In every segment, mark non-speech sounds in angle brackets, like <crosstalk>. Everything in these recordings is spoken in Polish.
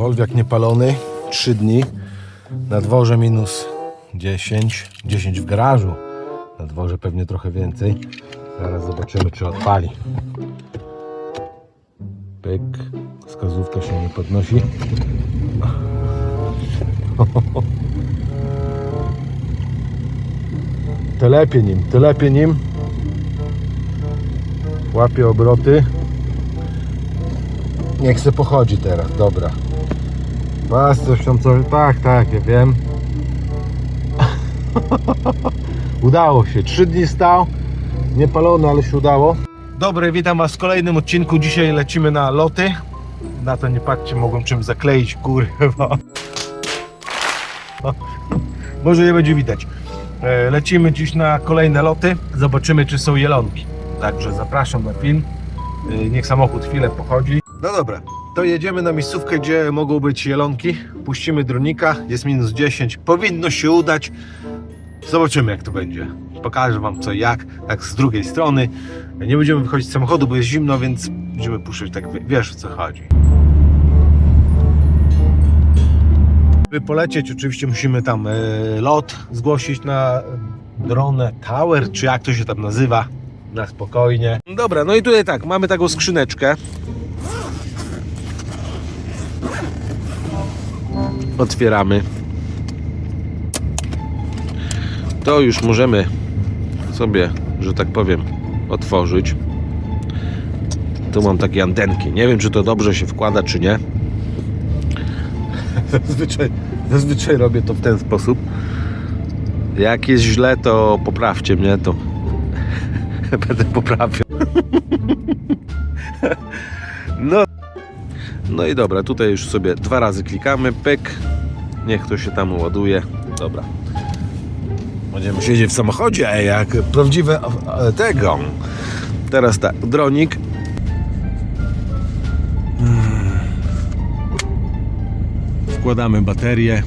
Wolwiak niepalony, 3 dni. Na dworze minus 10, 10 w garażu. Na dworze pewnie trochę więcej. Zaraz zobaczymy, czy odpali. Pyk, wskazówka się nie podnosi. <laughs> Telepie nim, telepie nim. Łapie obroty. Nie chce pochodzi teraz, dobra. Pas coś tam coś. Tak, tak, ja wiem. <laughs> udało się. Trzy dni stał. Niepalony, ale się udało. Dobry, witam Was w kolejnym odcinku. Dzisiaj lecimy na loty. Na to nie patrzcie, mogłem czym zakleić kurwa. <laughs> Może nie będzie widać. E, Lecimy dziś na kolejne loty. Zobaczymy, czy są jelonki. Także zapraszam na film. E, Niech samochód chwilę pochodzi. No dobra, to jedziemy na miejscówkę, gdzie mogą być jelonki. Puścimy dronika, jest minus 10. Powinno się udać. Zobaczymy, jak to będzie. Pokażę Wam co jak, tak z drugiej strony. Nie będziemy wychodzić z samochodu, bo jest zimno, więc będziemy puszczać tak, wie- wiesz o co chodzi. By polecieć, oczywiście musimy tam e, lot zgłosić na Drone Tower, czy jak to się tam nazywa, na spokojnie. Dobra, no i tutaj tak, mamy taką skrzyneczkę. Otwieramy. To już możemy sobie, że tak powiem, otworzyć. Tu mam takie antenki. Nie wiem, czy to dobrze się wkłada, czy nie. <laughs> Zazwyczaj, zazwyczaj robię to w ten sposób. Jak jest źle, to poprawcie mnie, to <laughs> będę poprawiał. <laughs> No. i dobra, tutaj już sobie dwa razy klikamy, pyk. Niech to się tam ładuje. Dobra. Będziemy siedzieć w samochodzie, jak prawdziwe tego. Teraz tak, dronik. Wkładamy baterię.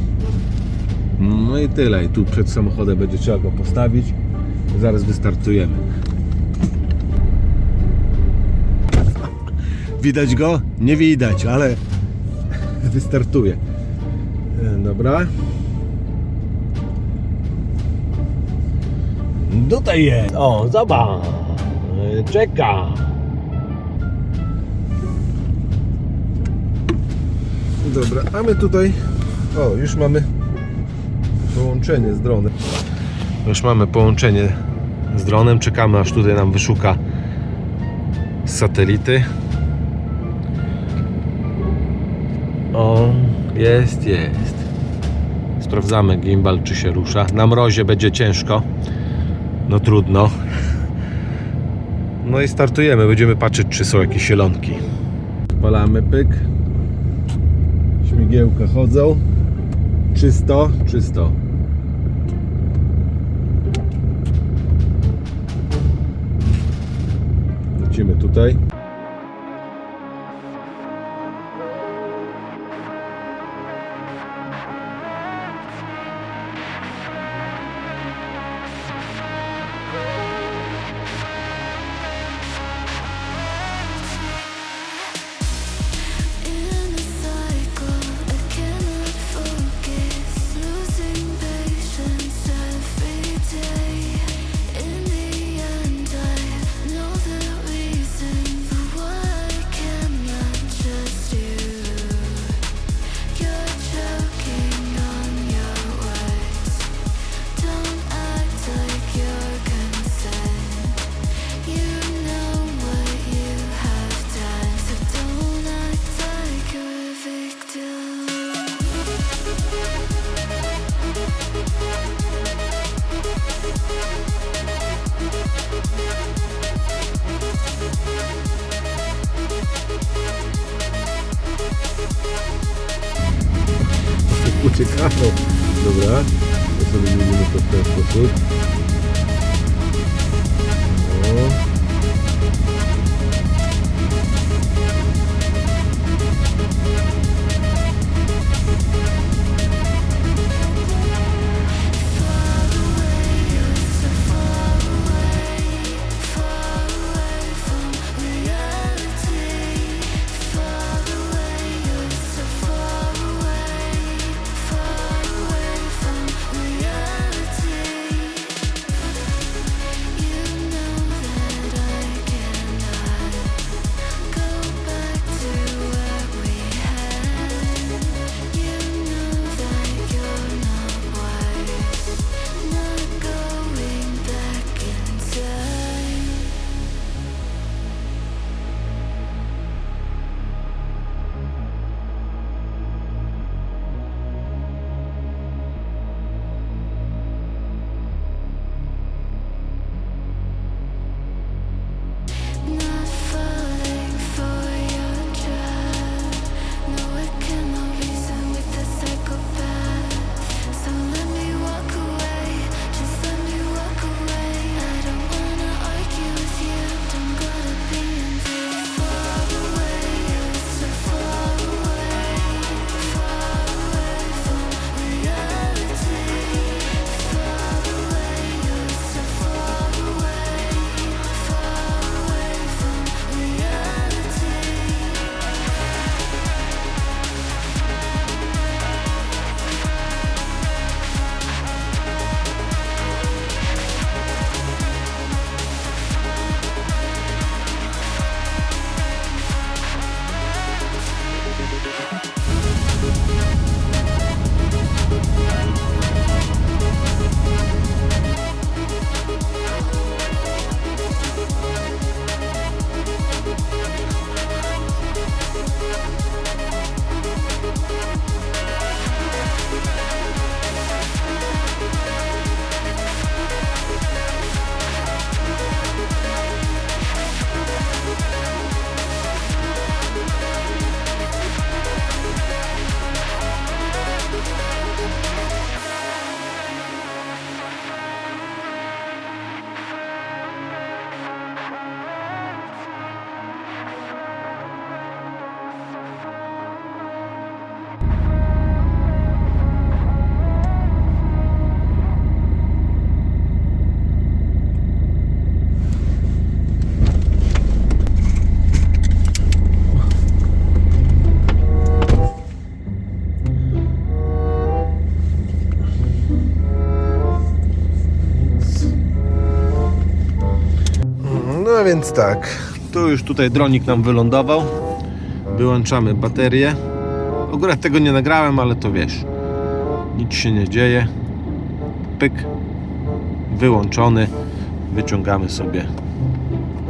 No i tyle. I tu przed samochodem będzie trzeba go postawić. Zaraz wystartujemy. Widać go? Nie widać, ale wystartuje. E, Dobra. Tutaj jest. O, zobacz. Czeka. Dobra, a my tutaj. O, już mamy połączenie z dronem. Już mamy połączenie z dronem. Czekamy aż tutaj nam wyszuka z satelity. O, jest, jest. Sprawdzamy gimbal, czy się rusza. Na mrozie będzie ciężko. No trudno. No i startujemy. Będziemy patrzeć, czy są jakieś zielonki. Palamy pyk. Śmigiełka chodzą. Czysto, czysto. Lecimy tutaj. Dobra. To sobie zrobimy to w ten sposób. No więc tak, tu już tutaj dronik nam wylądował. Wyłączamy baterię. Akurat tego nie nagrałem, ale to wiesz. Nic się nie dzieje. Pyk. Wyłączony. Wyciągamy sobie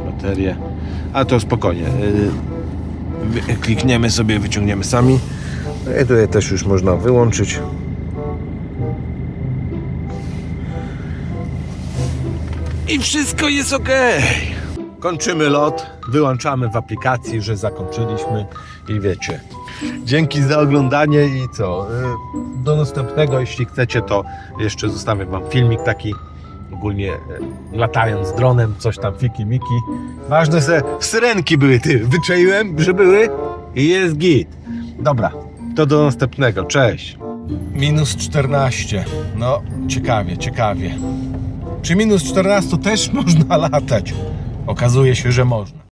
baterię. A to spokojnie. Wy- Klikniemy sobie, wyciągniemy sami. No i tutaj też już można wyłączyć. I wszystko jest ok. Kończymy lot, wyłączamy w aplikacji, że zakończyliśmy i wiecie. Dzięki za oglądanie i co? y, Do następnego, jeśli chcecie, to jeszcze zostawię Wam filmik taki. Ogólnie y, latając dronem, coś tam fiki miki. Ważne, że syrenki były, ty. Wyczaiłem, że były i jest git. Dobra, to do następnego. Cześć. Minus 14. No, ciekawie, ciekawie. Czy minus 14 też <laughs> można latać? Okazuje się, że można.